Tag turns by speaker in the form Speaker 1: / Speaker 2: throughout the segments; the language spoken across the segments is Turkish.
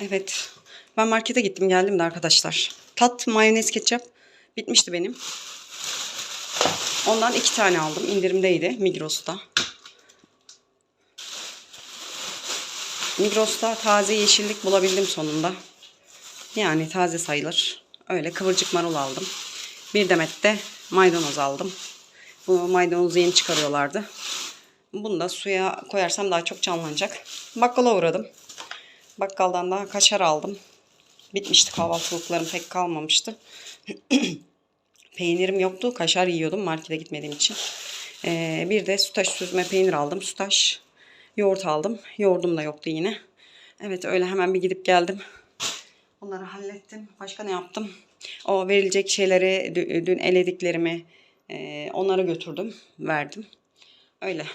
Speaker 1: Evet. Ben markete gittim geldim de arkadaşlar. Tat mayonez ketçap bitmişti benim. Ondan iki tane aldım. İndirimdeydi Migros'ta. Migros'ta taze yeşillik bulabildim sonunda. Yani taze sayılır. Öyle kıvırcık marul aldım. Bir demet de maydanoz aldım. Bu maydanozu yeni çıkarıyorlardı. Bunu da suya koyarsam daha çok canlanacak. Bakkala uğradım. Bakkaldan da kaşar aldım. Bitmişti kahvaltılıklarım pek kalmamıştı. Peynirim yoktu. Kaşar yiyordum markete gitmediğim için. Ee, bir de sütaş süzme peynir aldım. Sütaş yoğurt aldım. Yoğurdum da yoktu yine. Evet öyle hemen bir gidip geldim. Onları hallettim. Başka ne yaptım? O verilecek şeyleri dü- dün elediklerimi e, onlara götürdüm. Verdim. Öyle.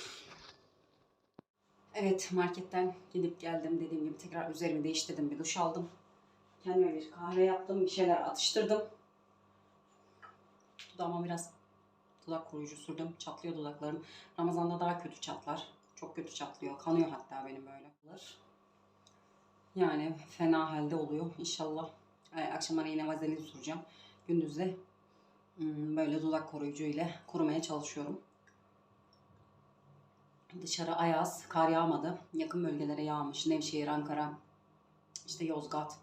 Speaker 1: Evet marketten gidip geldim dediğim gibi tekrar üzerimi değiştirdim bir duş aldım. Kendime bir kahve yaptım bir şeyler atıştırdım. Dudağıma biraz dudak koruyucu sürdüm. Çatlıyor dudaklarım. Ramazan'da daha kötü çatlar. Çok kötü çatlıyor. Kanıyor hatta benim böyle. Yani fena halde oluyor inşallah. Ay, akşamları yine vazelin süreceğim. Gündüz de hmm, böyle dudak koruyucu ile korumaya çalışıyorum. Dışarı ayaz, kar yağmadı. Yakın bölgelere yağmış. Nevşehir, Ankara, işte Yozgat.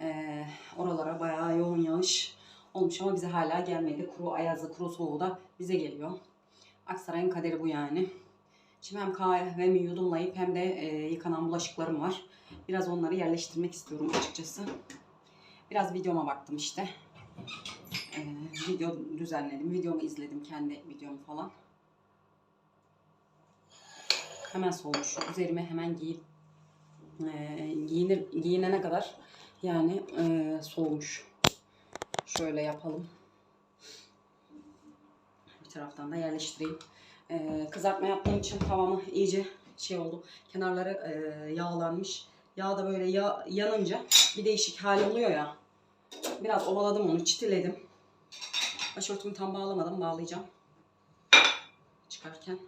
Speaker 1: Ee, oralara bayağı yoğun yağış olmuş ama bize hala gelmedi. Kuru ayazı, kuru soğuğu da bize geliyor. Aksaray'ın kaderi bu yani. Şimdi hem kahvemi yudumlayıp hem de e, yıkanan bulaşıklarım var. Biraz onları yerleştirmek istiyorum açıkçası. Biraz videoma baktım işte. Ee, video düzenledim. Videomu izledim. Kendi videomu falan. Hemen soğumuş. Üzerime hemen giyip e, giyinir, giyinene kadar yani e, soğumuş. Şöyle yapalım. Bir taraftan da yerleştireyim. E, kızartma yaptığım için tavamı iyice şey oldu. Kenarları e, yağlanmış. Yağ da böyle ya, yanınca bir değişik hali oluyor ya. Biraz ovaladım onu, çitiledim. Başörtümü tam bağlamadım, bağlayacağım. Çıkarken.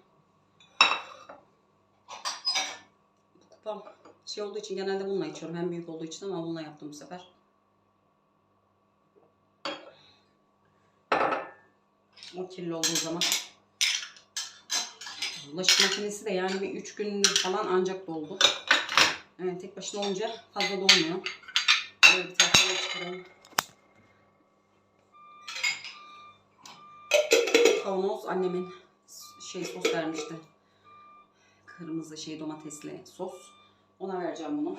Speaker 1: Bu kupam şey olduğu için genelde bununla içiyorum. Hem büyük olduğu için ama bununla yaptım bu sefer. O kirli olduğu zaman. Bulaşık makinesi de yani bir 3 gün falan ancak doldu. Evet, tek başına olunca fazla dolmuyor. Böyle bir taraftan çıkaralım. Kavanoz annemin şey sos vermişti. Kırmızı şey domatesli sos. Ona vereceğim bunu.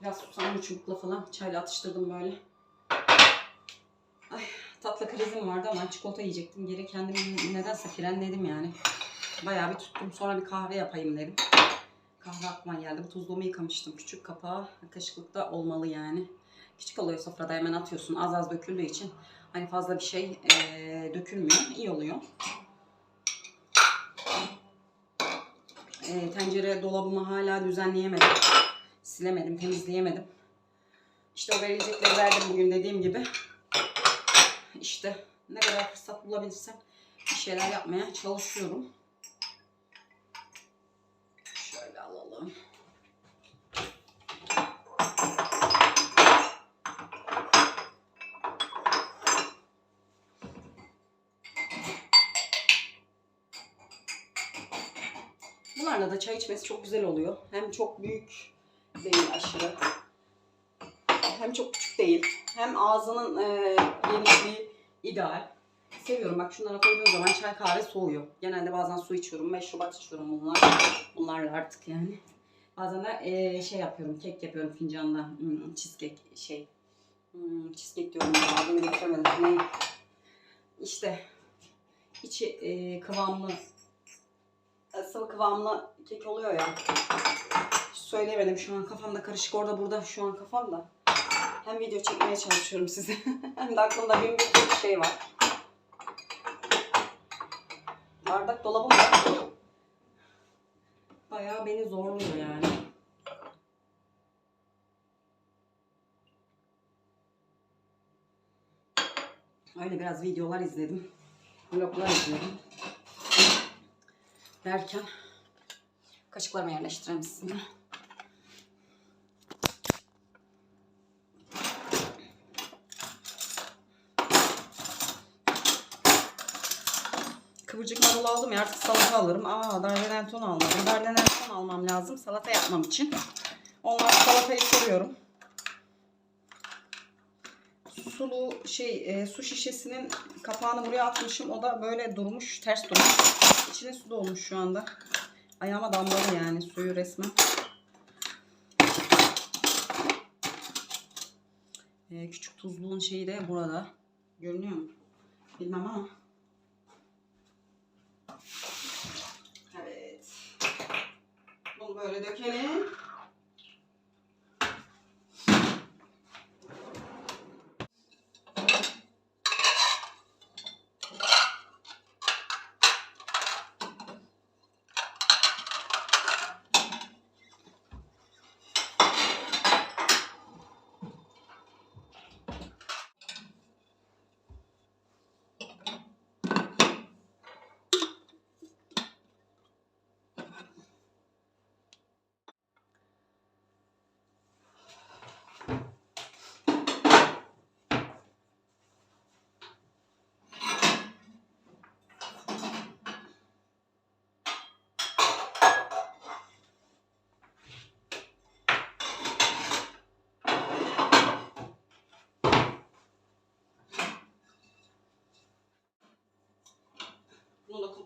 Speaker 1: Biraz susamlı çubukla falan çayla atıştırdım böyle. Ay tatlı krizim vardı ama çikolata yiyecektim. Geri kendimi nedense frenledim yani. Bayağı bir tuttum. Sonra bir kahve yapayım dedim. Kahve aklıma geldi. Bu tuzluğumu yıkamıştım. Küçük kapağı kaşıklıkta olmalı yani. Küçük oluyor sofrada hemen atıyorsun. Az az döküldüğü için hani fazla bir şey eee, dökülmüyor. İyi oluyor. Eee, tencere dolabımı hala düzenleyemedim. Silemedim, temizleyemedim. İşte o verilecekleri verdim bugün dediğim gibi. İşte ne kadar fırsat bulabilirsem bir şeyler yapmaya çalışıyorum. Bunlarla da çay içmesi çok güzel oluyor. Hem çok büyük değil aşırı. Hem çok küçük değil. Hem ağzının e, genişliği ideal. Seviyorum bak şunlara koyduğum zaman çay kahve soğuyor. Genelde bazen su içiyorum, meşrubat içiyorum bunlar. Bunlarla artık yani. Bazen de e, şey yapıyorum, kek yapıyorum fincanla. Hmm, cheesecake şey. Hmm, cheesecake diyorum ya, adını getiremedim. Ne? İşte içi e, kıvamlı, sıvı kıvamlı kek oluyor ya. Söyleyemedim şu an kafamda karışık orada burada şu an kafamda. Hem video çekmeye çalışıyorum size hem de aklımda bin bir şey var. Bardak dolabım var. Bayağı beni zorluyor yani. Öyle biraz videolar izledim. Vloglar izledim. Derken Kaşıklarımı yerleştireyim sizinle. Kıvırcık marul aldım ya artık salata alırım. Aa dardanelton almadım. Dardanelton almam lazım salata yapmam için. Onlar salatayı seviyorum. Sulu şey e, su şişesinin kapağını buraya atmışım. O da böyle durmuş, ters durmuş. İçine su dolmuş şu anda. Ayağıma damladı yani suyu resmen. E, küçük tuzluğun şeyi de burada. Görünüyor mu? Bilmem ama. Evet. Bunu böyle dökelim.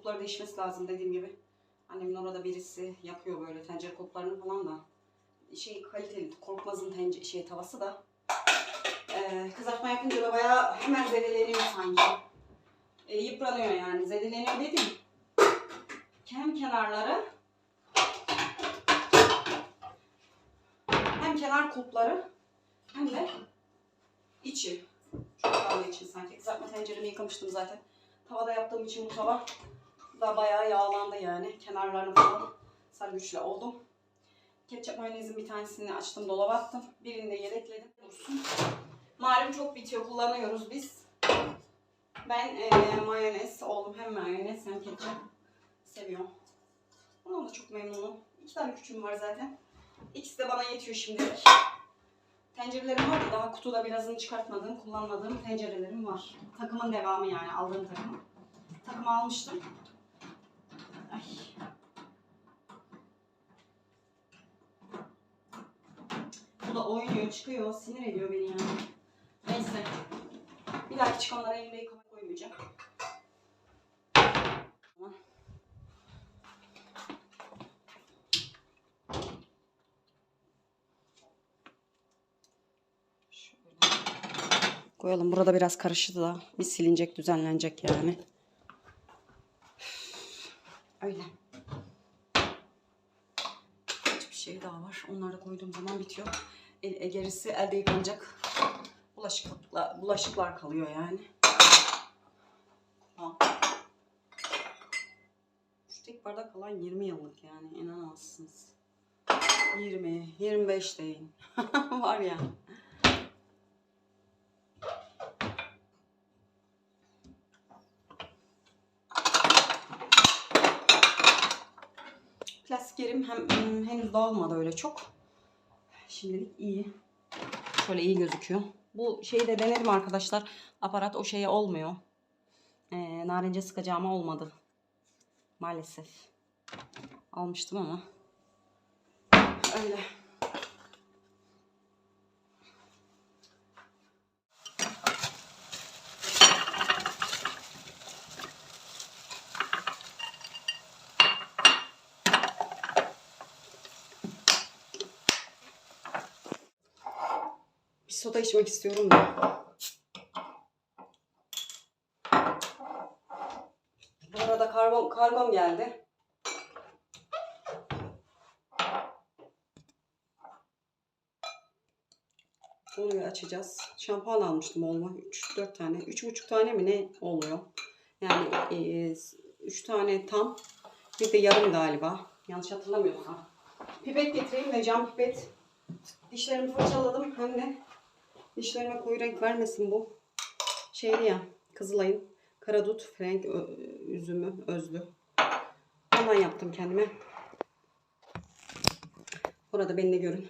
Speaker 1: Kulpları değişmesi lazım dediğim gibi. Annemin orada birisi yapıyor böyle tencere kulplarını falan da. Şey kaliteli korkmazın tencere şey tavası da. Ee, kızartma yapınca da bayağı hemen zedeleniyor sanki. Ee, yıpranıyor yani. Zedeleniyor dedim. Hem kenarları hem kenar kulpları hem de içi. Çok yağlı için sanki. Kızartma tenceremi yıkamıştım zaten. Tavada yaptığım için bu tava da bayağı yağlandı yani. Kenarlarını falan sargıçla oldum. Ketçap mayonezin bir tanesini açtım dolaba attım. Birini de yedekledim. Dursun. Malum çok bitiyor kullanıyoruz biz. Ben e, mayonez, oğlum hem mayonez hem ketçap seviyorum. Ondan da çok memnunum. İki tane küçüğüm var zaten. İkisi de bana yetiyor şimdilik. Tencerelerim var da daha kutuda birazını çıkartmadığım, kullanmadığım tencerelerim var. Takımın devamı yani aldığım takım. Takım almıştım. Ay. Bu da oynuyor, çıkıyor, sinir ediyor beni yani. Neyse. Bir dahaki çıkanlara elimde yıkamaya koymayacağım. Koyalım. Burada biraz karıştı da bir silinecek, düzenlenecek yani. Öyle. Bir şey daha var. Onları da koyduğum zaman bitiyor. El, e, gerisi elde yıkanacak bulaşıklar, bulaşıklar kalıyor yani. Ha. Şu tek bardak kalan 20 yıllık yani inanamazsınız. 20, 25 değil. var yani. Plastik yerim hem hmm, henüz dağılmadı öyle çok. Şimdilik iyi. Şöyle iyi gözüküyor. Bu şeyi de denedim arkadaşlar. Aparat o şeye olmuyor. Ee, narince sıkacağıma olmadı. Maalesef. Almıştım ama. Öyle. Soda içmek istiyorum da. Bu arada kargom, kargom geldi. Onu açacağız. Şampuan almıştım olma. 3-4 tane. 3,5 tane mi ne oluyor? Yani 3 tane tam. Bir de yarım galiba. Yanlış hatırlamıyorsam. Pipet getireyim ve cam pipet. Dişlerimi fırçaladım. Hem de dişlerime koyu renk vermesin bu. Şeyli ya. Kızılay'ın karadut, frenk üzümü, özlü. Ondan yaptım kendime. Burada beni de görün.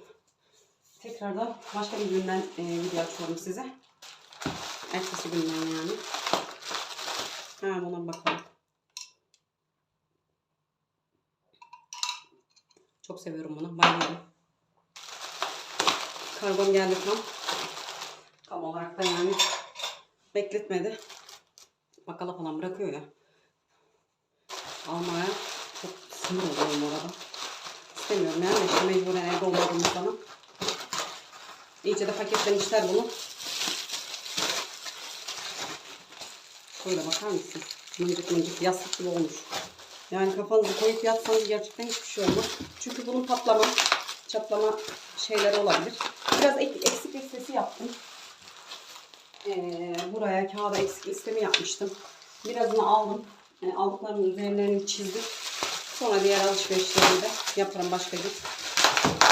Speaker 1: Tekrardan başka bir günden e, video açıyorum size. Ertesi günden yani. Ha buna bakalım. Çok seviyorum bunu. Bayılıyorum. Kargom geldi tam. Tam olarak da yani bekletmedi. Bakkala falan bırakıyor ya. Almaya çok sinir oluyorum orada. İstemiyorum yani işte mecburen evde olmadığımız zaman. İyice de paketlemişler bunu. Şöyle bakar mısın? Mıncık mıncık yastık gibi olmuş. Yani kafanızı koyup yatsanız gerçekten hiçbir şey olmaz. Çünkü bunun patlama, çatlama şeyleri olabilir. Biraz ek- eksik listesi yaptım. Ee, buraya kağıda eksik listemi yapmıştım. Birazını aldım. Yani aldıklarımın üzerlerini çizdim. Sonra diğer alışverişlerimi de yaparım başka gün.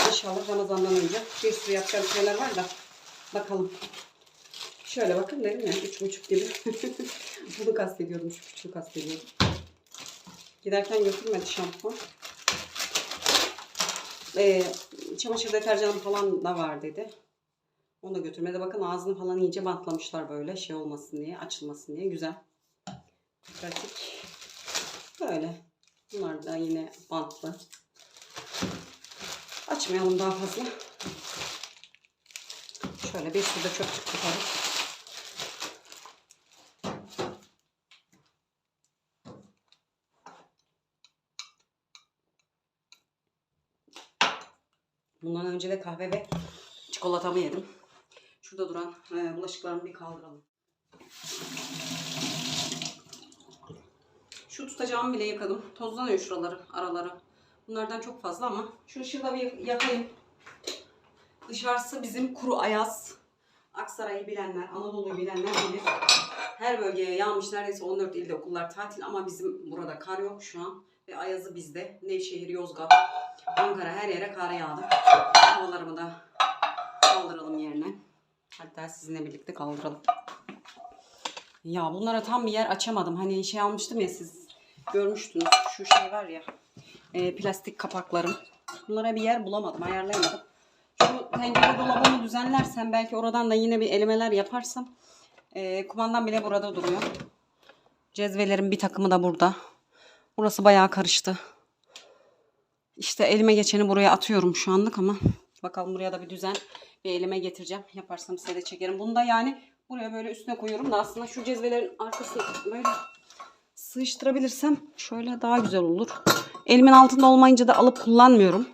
Speaker 1: İnşallah Ramazan'dan önce bir sürü yapacağım şeyler var da bakalım. Şöyle bakın dedim ya üç buçuk gibi. Bunu kastediyordum, üç buçuğu kastediyordum. Giderken götürmedi şampuan. Ee, çamaşır deterjanı falan da var dedi. Onu da götürmedi. Bakın ağzını falan iyice bantlamışlar böyle şey olmasın diye, açılmasın diye. Güzel. Pratik. Böyle. Bunlar da yine bantlı. Açmayalım daha fazla. Şöyle bir sürü de çöp çıkarız. Bundan önce de kahve ve çikolatamı yedim. Şurada duran e, bulaşıklarımı bir kaldıralım. Şu tutacağımı bile yıkadım. Tozlanıyor şuraları, araları. Bunlardan çok fazla ama şu ışığı da bir yakayım. Dışarısı bizim kuru ayaz. Aksaray'ı bilenler, Anadolu'yu bilenler bilir. Her bölgeye yağmış. Neredeyse 14 ilde okullar tatil ama bizim burada kar yok şu an. Ve ayazı bizde. Nevşehir, Yozgat, Ankara her yere kar yağdı. Havalarımı da kaldıralım yerine. Hatta sizinle birlikte kaldıralım. Ya bunlara tam bir yer açamadım. Hani şey almıştım ya siz görmüştünüz. Şu şey var ya. e, plastik kapaklarım. Bunlara bir yer bulamadım. Ayarlayamadım. Şu tencere dolabımı düzenlersem belki oradan da yine bir elemeler yaparsam. E, kumandam bile burada duruyor. Cezvelerin bir takımı da burada. Burası bayağı karıştı. İşte elime geçeni buraya atıyorum şu anlık ama bakalım buraya da bir düzen bir elime getireceğim. Yaparsam size de çekerim. Bunu da yani buraya böyle üstüne koyuyorum da aslında şu cezvelerin arkasını böyle sığıştırabilirsem şöyle daha güzel olur. Elimin altında olmayınca da alıp kullanmıyorum.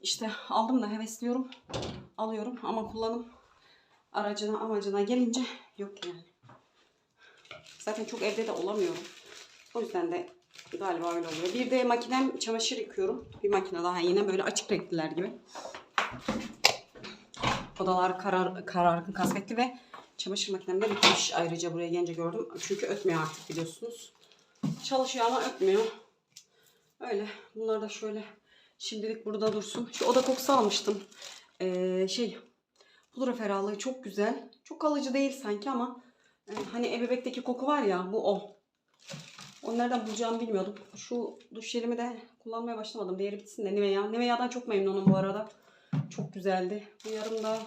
Speaker 1: İşte aldım da hevesliyorum. Alıyorum ama kullanım aracına amacına gelince yok yani. Zaten çok evde de olamıyorum. O yüzden de galiba öyle oluyor. Bir de makinem çamaşır yıkıyorum. Bir makine daha yine böyle açık renkliler gibi. Odalar karar, karargın kasvetli ve çamaşır makinem de bitmiş. Ayrıca buraya gelince gördüm. Çünkü ötmüyor artık biliyorsunuz. Çalışıyor ama ötmüyor. Öyle. Bunlar da şöyle şimdilik burada dursun. Şu oda kokusu almıştım. Ee, şey pudra ferahlığı çok güzel. Çok kalıcı değil sanki ama e, hani ebebekteki koku var ya bu o. Onu nereden bulacağımı bilmiyordum. Şu duş jelimi de kullanmaya başlamadım. Değeri bitsin de Nivea. Nivea'dan çok memnunum bu arada. Çok güzeldi. Bu yarım da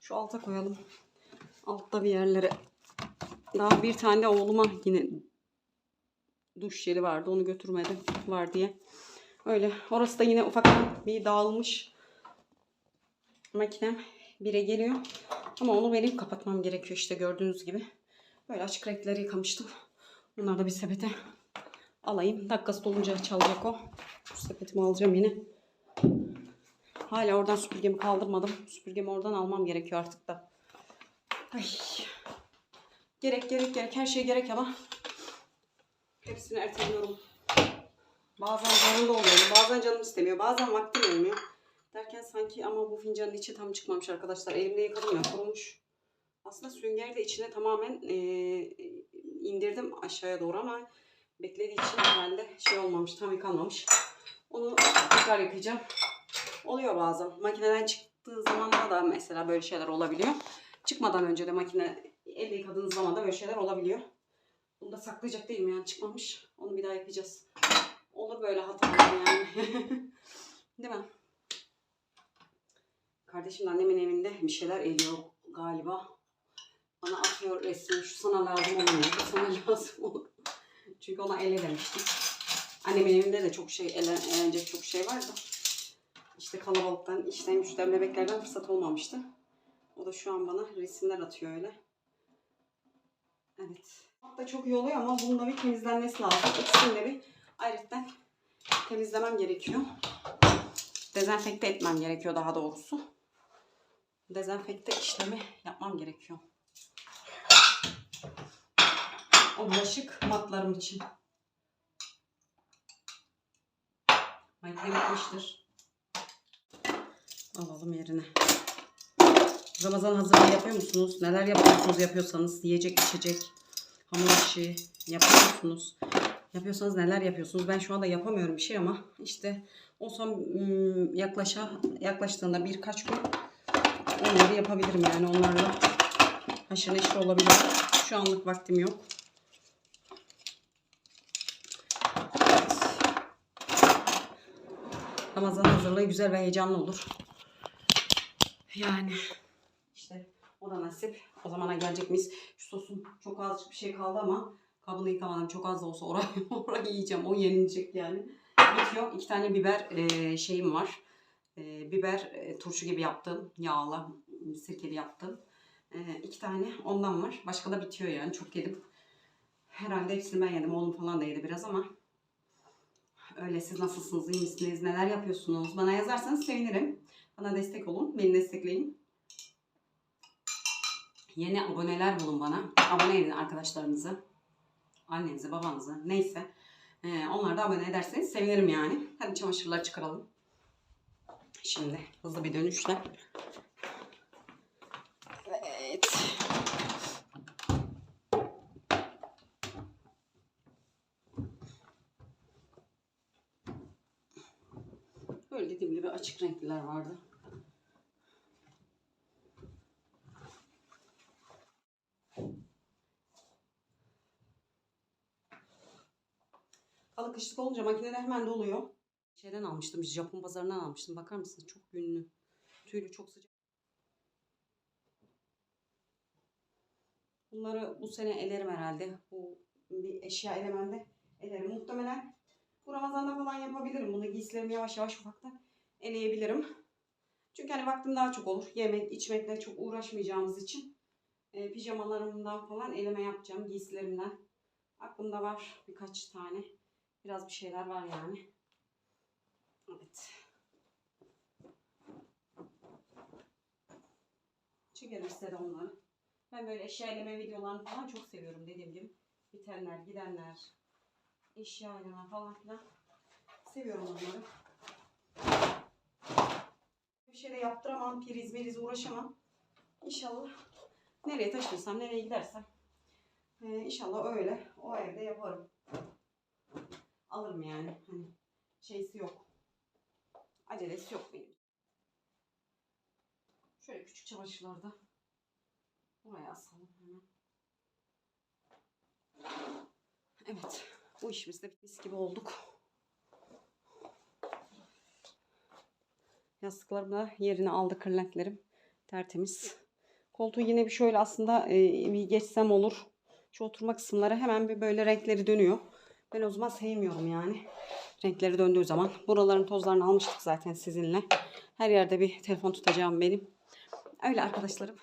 Speaker 1: şu alta koyalım. Altta bir yerlere. Daha bir tane de oğluma yine duş jeli vardı. Onu götürmedim var diye. Öyle. Orası da yine ufaktan bir dağılmış. Makinem bire geliyor. Ama onu benim kapatmam gerekiyor işte gördüğünüz gibi. Böyle açık renkleri yıkamıştım. Bunları da bir sepete alayım. Dakikası dolunca çalacak o. Şu sepetimi alacağım yine. Hala oradan süpürgemi kaldırmadım. Süpürgemi oradan almam gerekiyor artık da. Ay. Gerek gerek gerek. Her şey gerek ama hepsini erteliyorum. Bazen zorunda oluyorum. Bazen canım istemiyor. Bazen vaktim olmuyor. Derken sanki ama bu fincanın içi tam çıkmamış arkadaşlar. Elimle yıkadım ya kurumuş. Aslında süngeri de içine tamamen e, indirdim aşağıya doğru ama beklediği için herhalde şey olmamış, tam yıkanmamış. Onu tekrar yıkayacağım. Oluyor bazen. Makineden çıktığı zaman da mesela böyle şeyler olabiliyor. Çıkmadan önce de makine elde yıkadığınız zaman da böyle şeyler olabiliyor. Bunu da saklayacak değilim yani çıkmamış. Onu bir daha yıkayacağız. Olur böyle hatalar yani. Değil mi? Kardeşim annemin evinde bir şeyler ediyor galiba. Bana atıyor resmi. Şu sana lazım olmuyor. Bu sana lazım olur. Çünkü ona ele demiştik. Annemin evinde de çok şey, eğlenecek çok şey var da. İşte kalabalıktan, işten, güçten, bebeklerden fırsat olmamıştı. O da şu an bana resimler atıyor öyle. Evet. Hatta çok iyi oluyor ama bunun da bir temizlenmesi lazım. İkisini de bir ayrıca temizlemem gerekiyor. Dezenfekte etmem gerekiyor daha doğrusu. Dezenfekte işlemi yapmam gerekiyor. O bulaşık matlarım için. Makine bitmiştir. Alalım yerine. Ramazan hazırlığı yapıyor musunuz? Neler yapıyorsunuz yapıyorsanız? Yiyecek, içecek, hamur işi yapıyor musunuz? Yapıyorsanız neler yapıyorsunuz? Ben şu anda yapamıyorum bir şey ama işte o son ım, yaklaşa, yaklaştığında birkaç gün onları yapabilirim yani onlarla haşır neşir olabilir. Şu anlık vaktim yok. Ramazan hazırlığı güzel ve heyecanlı olur. Yani işte o da nasip. O zamana gelecek miyiz? Şu sosun çok azıcık bir şey kaldı ama kabını yıkamadım. Çok az da olsa orayı, orayı yiyeceğim. O yenilecek yani. Bitiyor. İki tane biber e, şeyim var. E, biber e, turşu gibi yaptım. Yağlı, sirkeli yaptım. E, iki tane ondan var. Başka da bitiyor yani. Çok yedim. Herhalde hepsini ben yedim. Oğlum falan da yedi biraz ama. Öyle siz nasılsınız? iyi misiniz? Neler yapıyorsunuz? Bana yazarsanız sevinirim. Bana destek olun. Beni destekleyin. Yeni aboneler bulun bana. Abone edin arkadaşlarınızı. Annenizi, babanızı. Neyse. Ee, onları da abone ederseniz sevinirim yani. Hadi çamaşırları çıkaralım. Şimdi hızlı bir dönüşle. Evet. Böyle dediğim gibi açık renkliler vardı. Kışlık olunca makineler hemen doluyor. Şeyden almıştım, Japon pazarından almıştım. Bakar mısınız? Çok ünlü. Tüylü çok sıcak. Bunları bu sene elerim herhalde. Bu bir eşya elemende elerim. Muhtemelen bu Ramazan'da falan yapabilirim. Bunu giysilerimi yavaş yavaş ufaktan eleyebilirim. Çünkü hani vaktim daha çok olur. Yemek, içmekle çok uğraşmayacağımız için e, pijamalarımdan falan eleme yapacağım. Giysilerimden. Aklımda var birkaç tane. Biraz bir şeyler var yani. Evet. Çekerim size onları. Ben böyle eşya eleme videolarını falan çok seviyorum dediğim gibi. Bitenler, gidenler, eşya eleme falan filan. Seviyorum onları. Bir şey de yaptıramam, priz meriz uğraşamam. İnşallah nereye taşınsam, nereye gidersem ee, inşallah öyle o evde yaparım. Alırım yani. Hani şeysi yok. Acelesi yok benim. Şöyle küçük çamaşırlarda buraya asalım hemen. Evet. Bu işimiz de mis gibi olduk. Yastıklarım da yerini aldı kırlentlerim. Tertemiz. Koltuğu yine bir şöyle aslında e, bir geçsem olur. Şu oturma kısımları hemen bir böyle renkleri dönüyor. Ben o zaman sevmiyorum yani. Renkleri döndüğü zaman. Buraların tozlarını almıştık zaten sizinle. Her yerde bir telefon tutacağım benim. Öyle arkadaşlarım.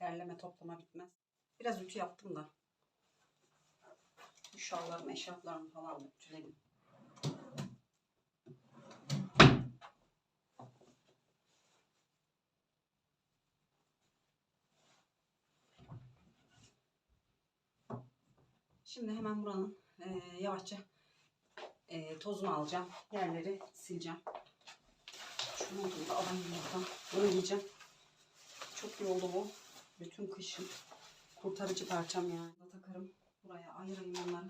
Speaker 1: Derleme toplama bitmez. Biraz ütü yaptım da. Bu şallarımı, eşarplarımı falan da ütüledim. Şimdi hemen buranın e, yavaşça e, tozunu alacağım. Yerleri sileceğim. Şunu da alayım buradan. Bunu giyeceğim. Çok iyi oldu bu. Bütün kışın kurtarıcı parçam yani. Takarım. Buraya ayırayım onları.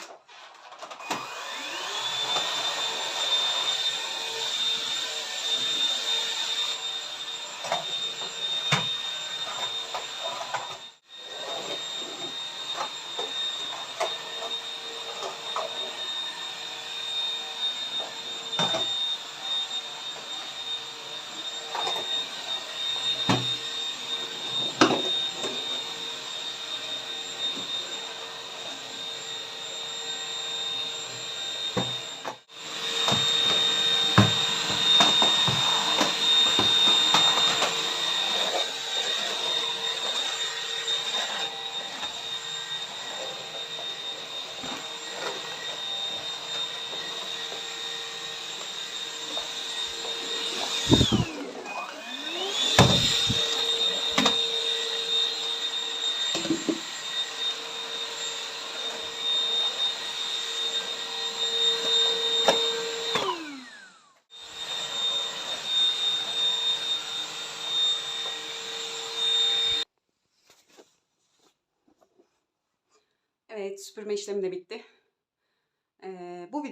Speaker 1: Evet, süpürme işlemi de bitti.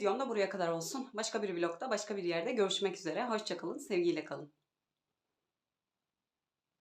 Speaker 1: Videom da buraya kadar olsun. Başka bir vlogda, başka bir yerde görüşmek üzere. Hoşçakalın, sevgiyle kalın.